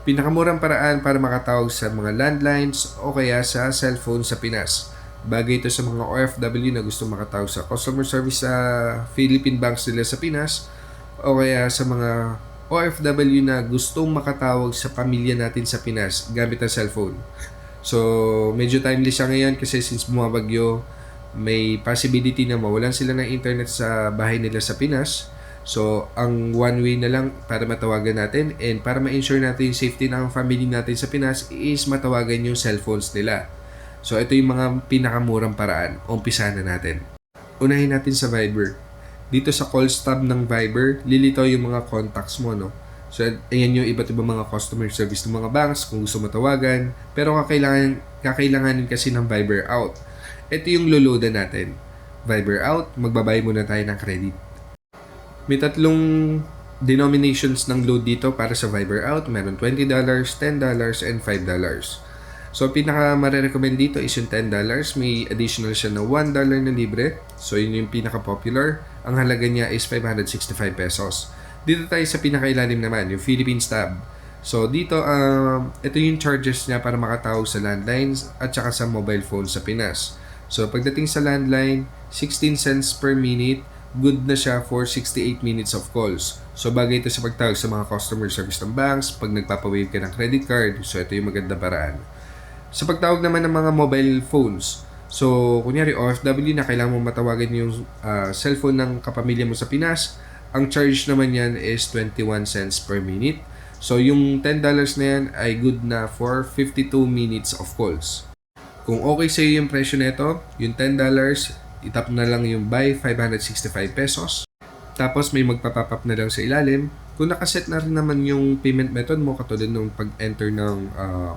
Pinakamurang paraan para makatawag sa mga landlines o kaya sa cellphone sa Pinas. Bagay ito sa mga OFW na gusto makatawag sa customer service sa Philippine banks nila sa Pinas o kaya sa mga OFW na gustong makatawag sa pamilya natin sa Pinas gamit ang cellphone. So, medyo timely siya ngayon kasi since bumabagyo, may possibility na mawalan sila ng internet sa bahay nila sa Pinas. So, ang one way na lang para matawagan natin and para ma-ensure natin yung safety ng family natin sa Pinas is matawagan yung cellphones nila. So, ito yung mga pinakamurang paraan. Umpisa na natin. Unahin natin sa Viber. Dito sa calls tab ng Viber, lilitaw yung mga contacts mo, no? So, ayan yung iba't ibang mga customer service ng mga banks kung gusto matawagan. Pero kakailangan, kakailanganin kasi ng Viber out. Ito yung loloadan natin. Viber out, magbabay muna tayo ng credit. May tatlong denominations ng load dito para sa Viber out. Meron $20, $10, and $5. So, pinaka marirecommend dito is yung $10. May additional siya na $1 na libre. So, yun yung pinaka-popular. Ang halaga niya is 565 pesos. Dito tayo sa pinakailalim naman, yung Philippines tab. So, dito, um, ito yung charges niya para makatawag sa landlines at saka sa mobile phone sa Pinas. So, pagdating sa landline, 16 cents per minute, good na siya for 68 minutes of calls. So, bagay ito sa pagtawag sa mga customer service ng banks, pag nagpapawave ka ng credit card, so ito yung maganda paraan. Sa pagtawag naman ng mga mobile phones, so, kunyari OFW na kailangan mo matawagan yung ah, cellphone ng kapamilya mo sa Pinas, ang charge naman yan is 21 cents per minute. So, yung $10 na yan ay good na for 52 minutes of calls. Kung okay sa iyo yung presyo nito, yung $10, itap na lang yung buy 565 pesos. Tapos may magpapop up na lang sa ilalim. Kung nakaset na rin naman yung payment method mo, katulad nung pag-enter ng, ah,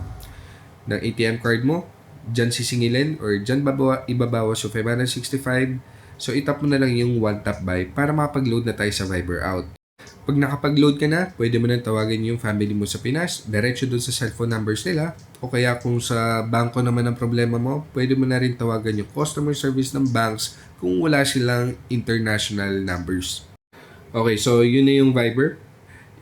ng ATM card mo, dyan sisingilin or dyan babawa, ibabawas yung 565. So itap mo na lang yung one tap buy para makapag-load na tayo sa Viber out. Pag nakapag-load ka na, pwede mo nang tawagin yung family mo sa Pinas, diretso doon sa cellphone numbers nila, o kaya kung sa bangko naman ang problema mo, pwede mo na rin tawagan yung customer service ng banks kung wala silang international numbers. Okay, so yun na yung Viber.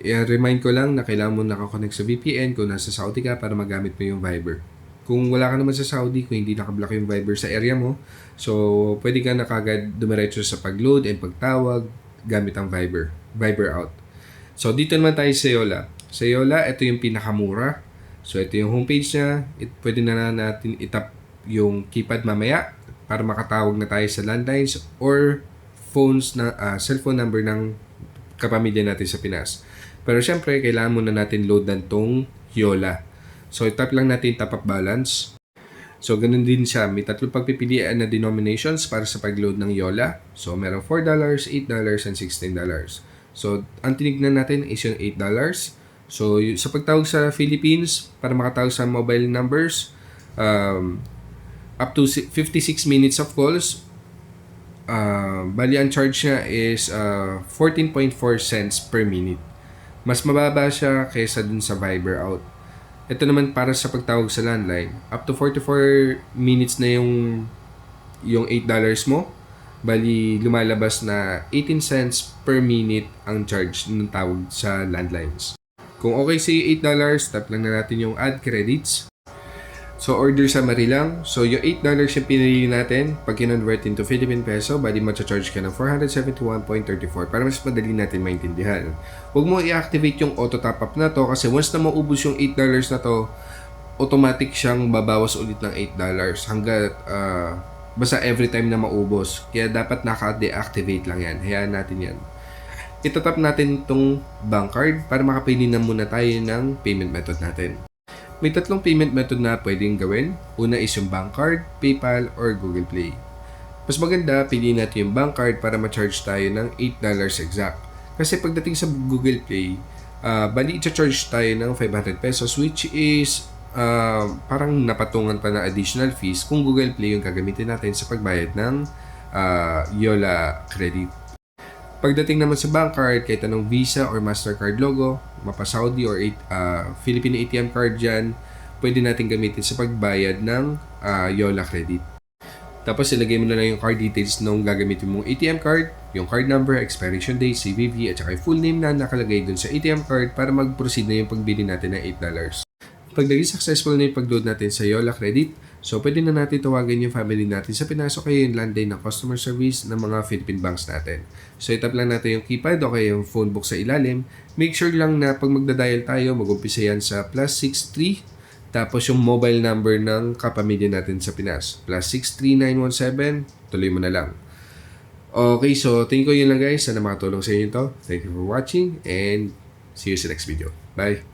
I-remind ko lang na kailangan mo nakakonect sa VPN kung nasa Saudi ka para magamit mo yung Viber. Kung wala ka naman sa Saudi, kung hindi nakablock yung Viber sa area mo, so pwede ka na kagad dumiretso sa pag-load and pagtawag gamit ang Viber. Viber out. So dito naman tayo sa Yola. Sa Yola, ito yung pinakamura. So ito yung homepage niya. It, pwede na natin itap yung keypad mamaya para makatawag na tayo sa landlines or phones na ah, cellphone number ng kapamilya natin sa Pinas. Pero syempre, kailangan muna natin loadan tong Yola. So, tap lang natin top up balance. So, ganun din siya. May tatlong pagpipilian na denominations para sa pag-load ng Yola. So, meron $4, $8, and $16. So, ang tinignan natin is yung $8. So, sa pagtawag sa Philippines, para makatawag sa mobile numbers, um, up to si- 56 minutes of calls, uh, bali ang charge niya is uh, 14.4 cents per minute. Mas mababa siya kaysa dun sa Viber out. Ito naman para sa pagtawag sa landline. Up to 44 minutes na yung yung $8 mo. Bali, lumalabas na 18 cents per minute ang charge ng tawag sa landlines. Kung okay sa $8, tap lang na natin yung add credits. So, order summary lang. So, yung $8 yung pinili natin, pag kinonvert into Philippine Peso, bali charge ka ng 471.34 para mas madali natin maintindihan. Huwag mo i-activate yung auto top up na to kasi once na maubos yung $8 na to, automatic siyang babawas ulit ng $8 hanggat ah, basta every time na maubos. Kaya dapat naka-deactivate lang yan. Hayaan natin yan. Itatap natin itong bank card para makapili na muna tayo ng payment method natin. May tatlong payment method na pwedeng gawin. Una is yung bank card, PayPal, or Google Play. Mas maganda, piliin natin yung bank card para ma-charge tayo ng $8 exact. Kasi pagdating sa Google Play, ah bali i-charge tayo ng 500 pesos which is ah, parang napatungan pa na additional fees kung Google Play yung gagamitin natin sa pagbayad ng ah, Yola credit. Pagdating naman sa bank card, kahit anong Visa or Mastercard logo, mapa Saudi or uh, Philippine ATM card dyan, pwede natin gamitin sa pagbayad ng ah, Yola credit. Tapos ilagay mo na lang yung card details nung gagamitin mong ATM card, yung card number, expiration date, CVV, at saka yung full name na nakalagay dun sa ATM card para mag-proceed na yung pagbili natin ng $8. Pag naging successful na yung pag-load natin sa Yola Credit, so pwede na natin tawagan yung family natin sa Pinas o kaya yung landline ng customer service ng mga Philippine banks natin. So itap lang natin yung keypad o kaya yung phone book sa ilalim. Make sure lang na pag magdadial tayo, mag-umpisa yan sa plus 63 tapos yung mobile number ng kapamilya natin sa Pinas. Plus 63917, tuloy mo na lang. Okay, so thank you yun lang guys. Sana makatulong sa inyo ito. Thank you for watching and see you sa next video. Bye!